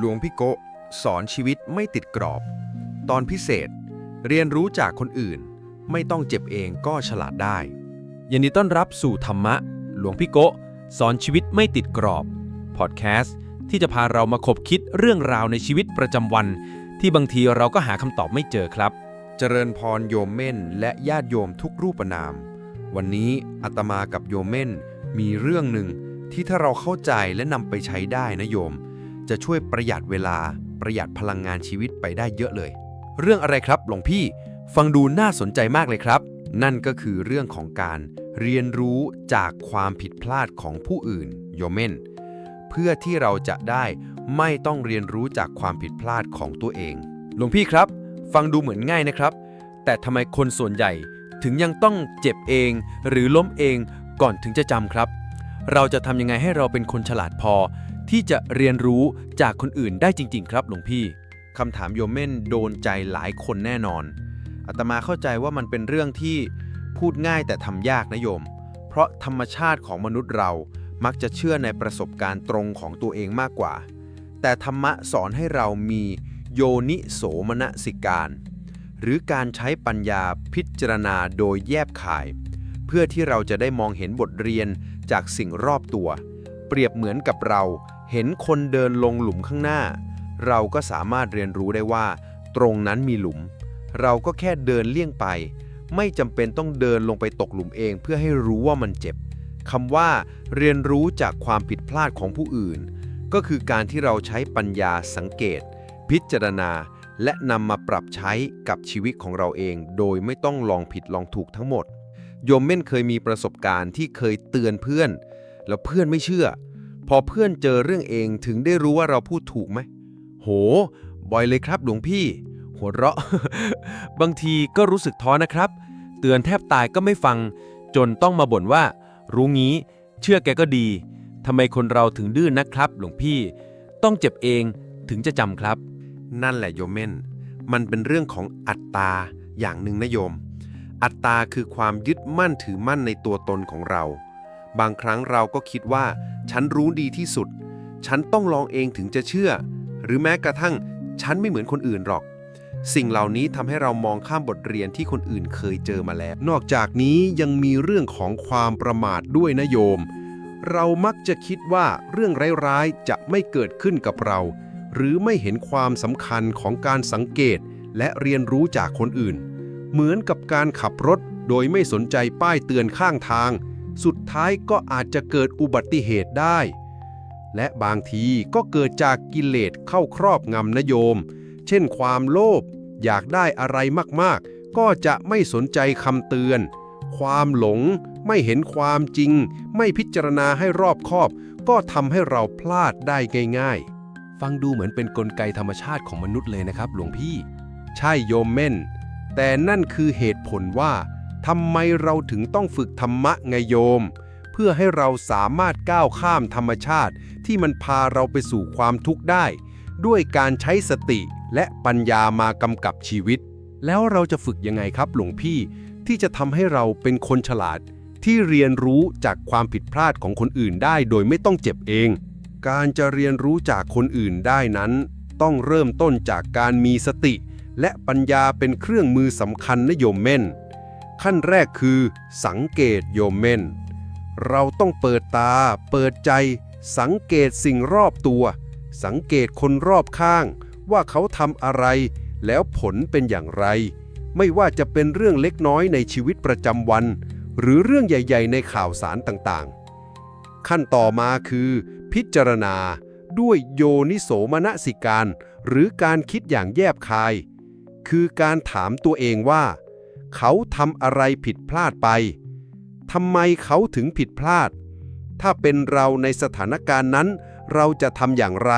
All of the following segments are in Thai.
หลวงพี่โกะสอนชีวิตไม่ติดกรอบ ตอนพิเศษ เรียนรู้จากคนอื่น ไม่ต้องเจ็บเองก็ฉลาดได้ยินดีต้อนรับสู่ธรรมะ หลวงพี่โกะสอนชีวิตไม่ติดกรอบ พอดแคสต์ที่จะพาเรามาคบคิดเรื่องราวในชีวิตประจำวัน ที่บางทีเราก็หาคำตอบไม่เจอครับ เจริญพรโยมเม่นและญาติโยมทุกรูปนาม วันนี้อาตมากับโยมเม่นมีเรื่องหนึ่งที่ถ้าเราเข้าใจและนำไปใช้ได้นะโยม จะช่วยประหยัดเวลาประหยัดพลังงานชีวิตไปได้เยอะเลย เรื่องอะไรครับหลวงพี่ฟังดูน่าสนใจมากเลยครับ นั่นก็คือเรื่องของการเรียนรู้จากความผิดพลาดของผู้อื่นโยมเมนเพื่อที่เราจะได้ไม่ต้องเรียนรู้จากความผิดพลาดของตัวเอง หลวงพี่ครับ ฟังดูเหมือนง่ายนะครับ แต่ทำไมคนส่วนใหญ่ถึงยังต้องเจ็บเอง หรือล้มเองก่อนถึงจะจำครับ เราจะทำยังไงให้เราเป็นคนฉลาดพอ ที่จะเรียนรู้จากคนอื่นได้จริง ๆ ครับหลวงพี่คำถามโยมเม่นโดนใจหลายคนแน่นอนอาตมาเข้าใจว่ามันเป็นเรื่องที่พูดง่ายแต่ทำยากนะโยม เพราะธรรมชาติของมนุษย์เรามักจะเชื่อในประสบการณ์ตรงของตัวเองมากกว่า แต่ธรรมะสอนให้เรามีโยนิโสมนสิการ หรือการใช้ปัญญาพิจารณาโดยแยบขาย เพื่อที่เราจะได้มองเห็นบทเรียนจากสิ่งรอบตัว เปรียบเหมือนกับเรา เห็นคนเดินลงหลุมข้างหน้า เราก็สามารถเรียนรู้ได้ว่า ตรงนั้นมีหลุม เราก็แค่เดินเลี่ยงไป ไม่จำเป็นต้องเดินลงไปตกหลุมเองเพื่อให้รู้ว่ามันเจ็บคำว่า เรียนรู้จากความผิดพลาดของผู้อื่น ก็คือการที่เราใช้ปัญญาสังเกต พิจารณา และนำมาปรับใช้กับชีวิตของเราเอง โดยไม่ต้องลองผิดลองถูกทั้งหมด โยมเม่นเคยมีประสบการณ์ที่เคยเตือนเพื่อน แล้วเพื่อนไม่เชื่อ พอเพื่อนเจอเรื่องเองถึงได้รู้ว่าเราพูดถูกไหม โห บ่อยเลยครับหลวงพี่ หัวเราะ บางทีก็รู้สึกท้อนะครับ เตือนแทบตายก็ไม่ฟัง จนต้องมาบ่นว่า รู้งี้ เชื่อแกก็ดีทำไมคนเราถึงดื้อนนะครับ หลวงพี่ ต้องเจ็บเองถึงจะจำครับ นั่นแหละโยมเม่น มันเป็นเรื่องของอัตตาอย่างหนึ่งนะโยม อัตตาคือความยึดมั่นถือมั่นในตัวตนของเรา บางครั้งเราก็คิดว่า ฉันรู้ดีที่สุด ฉันต้องลองเองถึงจะเชื่อ หรือแม้กระทั่ง ฉันไม่เหมือนคนอื่นหรอก สิ่งเหล่านี้ทำให้เรามองข้ามบทเรียนที่คนอื่นเคยเจอมาแล้ว นอกจากนี้ยังมีเรื่องของความประมาทด้วยนะโยม เรามักจะคิดว่าเรื่องร้ายๆจะไม่เกิดขึ้นกับเรา หรือไม่เห็นความสำคัญของการสังเกต และเรียนรู้จากคนอื่น เหมือนกับการขับรถโดยไม่สนใจป้ายเตือนข้างทาง สุดท้ายก็อาจจะเกิดอุบัติเหตุได้ และบางทีก็เกิดจากกิเลสเข้าครอบงำนโยม เช่นความโลภอยากได้อะไรมากๆ ก็จะไม่สนใจคำเตือน ความหลงไม่เห็นความจริง ไม่พิจารณาให้รอบคอบ ก็ทำให้เราพลาดได้ง่ายๆ ฟังดูเหมือนเป็นนกลไกธรรมชาติของมนุษย์เลยนะครับ หลวงพี่ ใช่โยมเม่น แต่นั่นคือเหตุผลว่า ทำไมเราถึงต้องฝึกธรรมะไงโยม เพื่อให้เราสามารถก้าวข้ามธรรมชาติที่มันพาเราไปสู่ความทุกข์ได้ ด้วยการใช้สติและปัญญามากำกับชีวิต แล้วเราจะฝึกยังไงครับหลวงพี่ ที่จะทำให้เราเป็นคนฉลาด ที่เรียนรู้จากความผิดพลาดของคนอื่นได้โดยไม่ต้องเจ็บเอง การจะเรียนรู้จากคนอื่นได้นั้น ต้องเริ่มต้นจากการมีสติ และปัญญาเป็นเครื่องมือสำคัญนะโยมเม่น ขั้นแรกคือสังเกตโยมเมน เราต้องเปิดตา เปิดใจ สังเกตสิ่งรอบตัว สังเกตคนรอบข้าง ว่าเขาทำอะไร แล้วผลเป็นอย่างไร ไม่ว่าจะเป็นเรื่องเล็กน้อยในชีวิตประจำวัน หรือเรื่องใหญ่ ๆ ในข่าวสารต่างๆ ขั้นต่อมาคือ พิจารณา ด้วยโยนิโสมนสิการ หรือการคิดอย่างแยบคาย คือการถามตัวเองว่า เขาทำอะไรผิดพลาดไปทำไมเขาถึงผิดพลาด ถ้าเป็นเราในสถานการณ์นั้น เราจะทำอย่างไร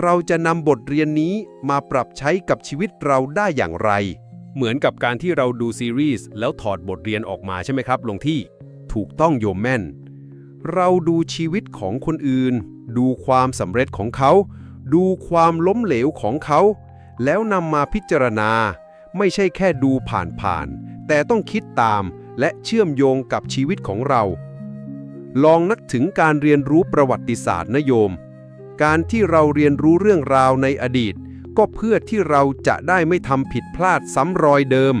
เราจะนำบทเรียนนี้มาปรับใช้กับชีวิตเราได้อย่างไร เหมือนกับการที่เราดูซีรีส์แล้วถอดบทเรียนออกมาใช่ไหมครับลงที่ ถูกต้องโยมแม่น เราดูชีวิตของคนอื่น ดูความสำเร็จของเขา ดูความล้มเหลวของเขา แล้วนำมาพิจารณา ไม่ใช่แค่ดูผ่านๆ แต่ต้องคิดตามและเชื่อมโยงกับชีวิตของเรา ลองนึกถึงการเรียนรู้ประวัติศาสตร์นะโยม การที่เราเรียนรู้เรื่องราวในอดีต ก็เพื่อที่เราจะได้ไม่ทำผิดพลาดซ้ำรอยเดิม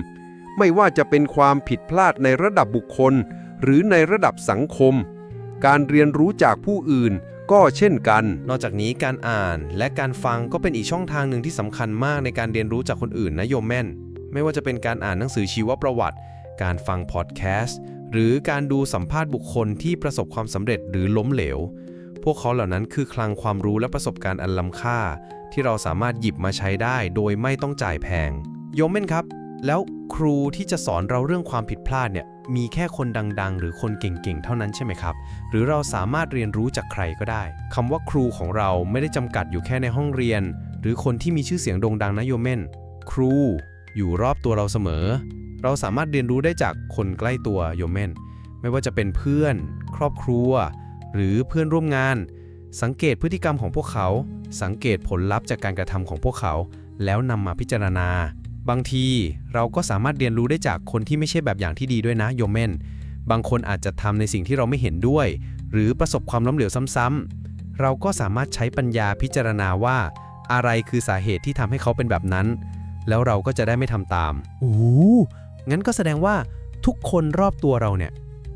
ไม่ว่าจะเป็นความผิดพลาดในระดับบุคคล หรือในระดับสังคม การเรียนรู้จากผู้อื่นก็เช่นกัน นอกจากนี้การอ่านและการฟังก็เป็นอีกช่องทางหนึ่งที่สำคัญมากในการเรียนรู้จากคนอื่นนะโยมแม่น ไม่ว่าจะเป็นการอ่านหนังสือชีวประวัติ การฟังพอดแคสต์ หรือการดูสัมภาษณ์บุคคลที่ประสบความสำเร็จหรือล้มเหลว พวกเขาเหล่านั้นคือคลังความรู้และประสบการณ์อันล้ำค่า ที่เราสามารถหยิบมาใช้ได้โดยไม่ต้องจ่ายแพง โยมแม่นครับ แล้วครูที่จะสอนเราเรื่องความผิดพลาดเนี่ยมีแค่คนดังๆ หรือคนเก่งๆ เท่านั้นใช่ไหมครับ หรือเราสามารถเรียนรู้จากใครก็ได้คำว่าครูของเราไม่ได้จำกัดอยู่แค่ในห้องเรียน หรือคนที่มีชื่อเสียงโด่งดังนะโยเม่น ครู อยู่รอบตัวเราเสมอ เราสามารถเรียนรู้ได้จากคนใกล้ตัวโยมเมนไม่ว่าจะเป็นเพื่อน ครอบครัว หรือเพื่อนร่วมงาน สังเกตพฤติกรรมของพวกเขา สังเกตผลลัพธ์จากการกระทำของพวกเขา แล้วนำมาพิจารณา บางทีเราก็สามารถเรียนรู้ได้จากคนที่ไม่ใช่แบบอย่างที่ดีด้วยนะโยมเมนบางคนอาจจะทำในสิ่งที่เราไม่เห็นด้วย หรือประสบความล้มเหลวซ้ำๆเราก็สามารถใช้ปัญญาพิจารณาว่า อะไรคือสาเหตุที่ทำให้เขาเป็นแบบนั้น แล้วเราก็จะได้ไม่ทำตามโอ้งั้นก็แสดงว่าทุกคนรอบตัวเราเนี่ย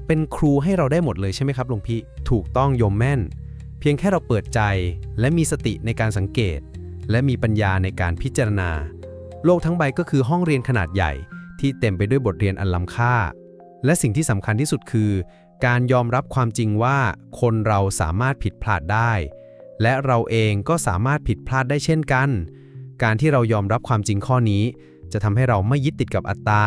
เป็นครูให้เราได้หมดเลยใช่ไหมครับหลวงพี่ ถูกต้องโยมแม่น เพียงแค่เราเปิดใจ และมีสติในการสังเกต และมีปัญญาในการพิจารณา โลกทั้งใบก็คือห้องเรียนขนาดใหญ่ ที่เต็มไปด้วยบทเรียนอันล้ำค่า และสิ่งที่สำคัญที่สุดคือ การยอมรับความจริงว่าคนเราสามารถผิดพลาดได้ และเราเองก็สามารถผิดพลาดได้เช่นกัน การที่เรายอมรับความจริงข้อนี้ จะทำให้เราไม่ยึดติดกับอัตตา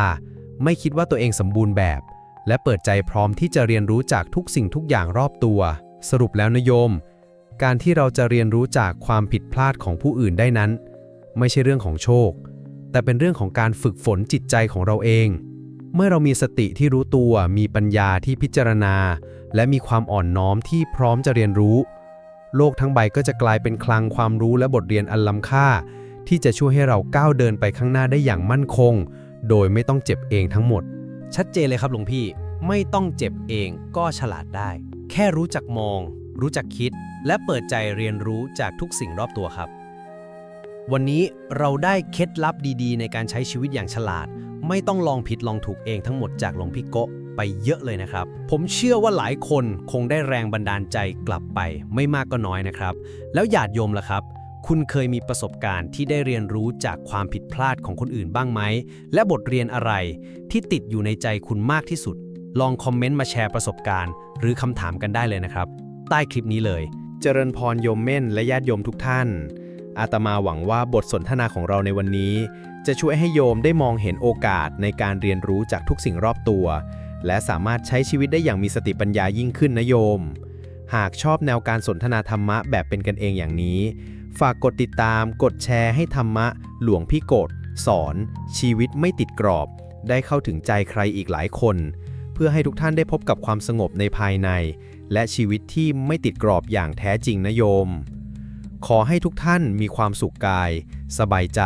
ไม่คิดว่าตัวเองสมบูรณ์แบบ และเปิดใจพร้อมที่จะเรียนรู้จากทุกสิ่งทุกอย่างรอบตัว สรุปแล้วนะโยม การที่เราจะเรียนรู้จากความผิดพลาดของผู้อื่นได้นั้น ไม่ใช่เรื่องของโชค แต่เป็นเรื่องของการฝึกฝนจิตใจของเราเอง เมื่อเรามีสติที่รู้ตัว มีปัญญาที่พิจารณา และมีความอ่อนน้อมที่พร้อมจะเรียนรู้ โลกทั้งใบก็จะกลายเป็นคลังความรู้และบทเรียนอันล้ำค่า ที่จะช่วยให้เราก้าวเดินไปข้างหน้าได้อย่างมั่นคง โดยไม่ต้องเจ็บเองทั้งหมด ชัดเจนเลยครับหลวงพี่ไม่ต้องเจ็บเองก็ฉลาดได้ แค่รู้จักมอง รู้จักคิด และเปิดใจเรียนรู้จากทุกสิ่งรอบตัวครับ วันนี้เราได้เคล็ดลับดีๆ ในการใช้ชีวิตอย่างฉลาด ไม่ต้องลองผิดลองถูกเองทั้งหมดจากหลวงพี่โกะไปเยอะเลยนะครับ ผมเชื่อว่าหลายคนคงได้แรงบันดาลใจกลับไปไม่มากก็น้อยนะครับ แล้วหยาดโยมล่ะครับ คุณเคยมีประสบการณ์ที่ได้เรียนรู้จากความผิดพลาดของคนอื่นบ้างไหม และบทเรียนอะไรที่ติดอยู่ในใจคุณมากที่สุด ลองคอมเมนต์มาแชร์ประสบการณ์ หรือคำถามกันได้เลยนะครับ ใต้คลิปนี้เลย เจริญพรโยมเม่นและญาติโยมทุกท่าน อาตมาหวังว่าบทสนทนาของเราในวันนี้ จะช่วยให้โยมได้มองเห็นโอกาสในการเรียนรู้จากทุกสิ่งรอบตัว และสามารถใช้ชีวิตได้อย่างมีสติปัญญายิ่งขึ้นนะโยม หากชอบแนวการสนทนาธรรมะแบบเป็นกันเองอย่างนี้ ฝากกดติดตามกดแชร์ให้ธรรมะ หลวงพี่กดสอน ชีวิตไม่ติดกรอบ ได้เข้าถึงใจใครอีกหลายคน เพื่อให้ทุกท่านได้พบกับความสงบในภายใน และชีวิตที่ไม่ติดกรอบอย่างแท้จริงนะโยม ขอให้ทุกท่านมีความสุขกาย สบายใจ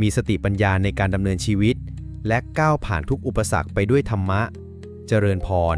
มีสติปัญญาในการดำเนินชีวิต และก้าวผ่านทุกอุปสรรคไปด้วยธรรมะ เจริญพร